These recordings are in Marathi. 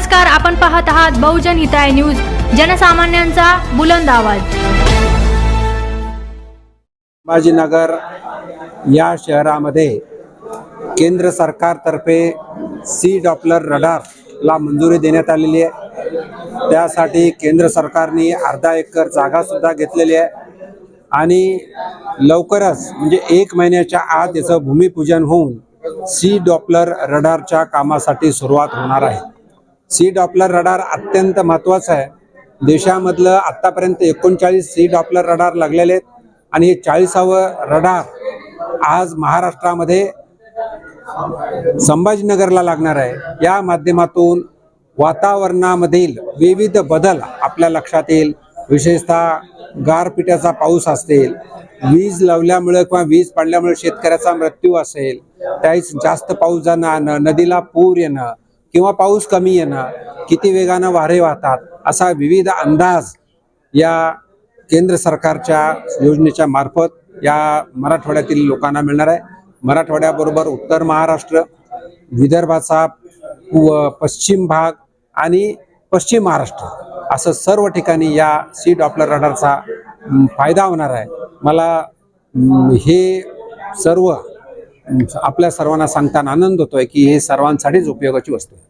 नमस्कार आपण पाहत आहात बहुजन हिताय न्यूज जनसामान्यांचा बुलंद आवाज. संभाजीनगर या शहरामध्ये केंद्र सरकारतर्फे सी डॉपलर रडारला मंजुरी देण्यात आलेली आहे. त्यासाठी केंद्र सरकारने अर्धा एकर जागासुद्धा घेतलेली आहे. आणि लवकरच म्हणजे एक महिन्याच्या आत याचं भूमिपूजन होऊन सी डॉपलर रडारच्या कामासाठी सुरुवात होणार आहे. सी डॉपलर रडार अत्यंत महत्त्वाचं आहे. देशामधलं आत्तापर्यंत एकोणचाळीस सी डॉपलर रडार लागलेले आहेत. आणि हे चाळीसावं रडार आज महाराष्ट्रामध्ये संभाजीनगरला लागणार आहे. या माध्यमातून वातावरणामधील विविध बदल आपल्या लक्षात येईल. विशेषतः गारपिट्याचा पाऊस असेल वीज लावल्यामुळं किंवा वीज पडल्यामुळे शेतकऱ्याचा मृत्यू असेल त्यावेळेस जास्त पाऊस जाणं आणणं नदीला पूर येणं किंवा पाऊस कमी येणं किती वेगानं वारे वाहतात असा विविध अंदाज या केंद्र सरकारच्या योजनेच्या मार्फत या मराठवाड्यातील लोकांना मिळणार आहे. मराठवाड्याबरोबर उत्तर महाराष्ट्र विदर्भाचा व पश्चिम भाग आणि पश्चिम महाराष्ट्र असं सर्व ठिकाणी या सी डॉपलर रडारचा फायदा होणार आहे. मला हे सर्व आपल्या सर्वांना सांगताना आनंद होतोय की हे सर्वांसाठीच उपयोगाची वस्तू आहे.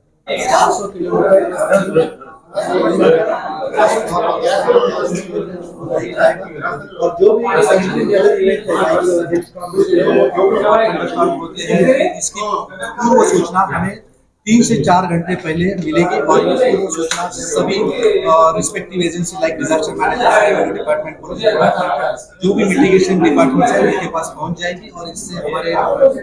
और जो भी होते हैं इसकी पूर्व सूचना हमें तीन से चार घंटे पहले मिलेगी और सूचना सभी respective agency like disaster management department जो भी मिटिगेशन डिपार्टमेंट है, उनके पास पहुँच जाएगी और इससे हमारे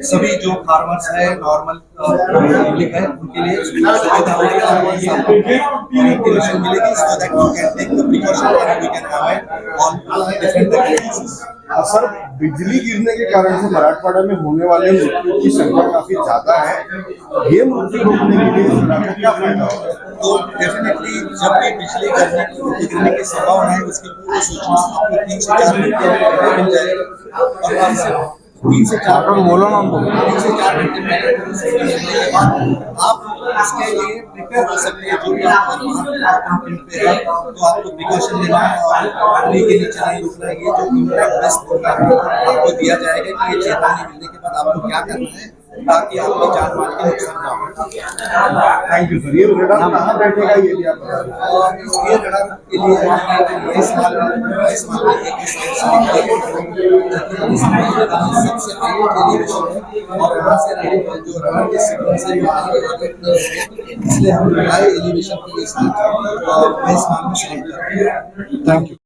सभी जो फार्मर्स है नॉर्मल पब्लिक है, उनके लिए सुविधा होगी मिलेगी सो दैट डिफरेंट सर, बिजली गिरने के कारण से मराठवाड़ा में होने वाले मृत्यु की संख्या काफ़ी ज़्यादा है। ये मृत्यु रोकने के लिए सरकार क्या फ़ायदा होगा? तो डेफिनेटली जब भी बिजली गिरने की गिरने की संभावना है उसकी पूरी सूचना आपको तीन से चार घंटे पहले मिल जाएगी और तीन से चार बोलो। ना तीन से चार घंटे बाद आप इसके लिए प्रिपेयर हो सकते हैं जो भी आपका है तो आपको प्रिकॉशन लेना है और बिजली के नीचे नहीं रुकना है ये जो इम्पैक्ट आपको दिया जाएगा कि ये चेतावनी मिलने के बाद आपको क्या करना है। ताकि आपकी जान माल के नुकसान ना हो। थैंक यू सर ये रडार कहाँ बैठेगा ये भी आप रडार के लिए इस साल में इस साल में एक सबसे और वहाँ से जो के आगे इसलिए हम हाई एलिवेशन के इस माल में कर हैं। Thank you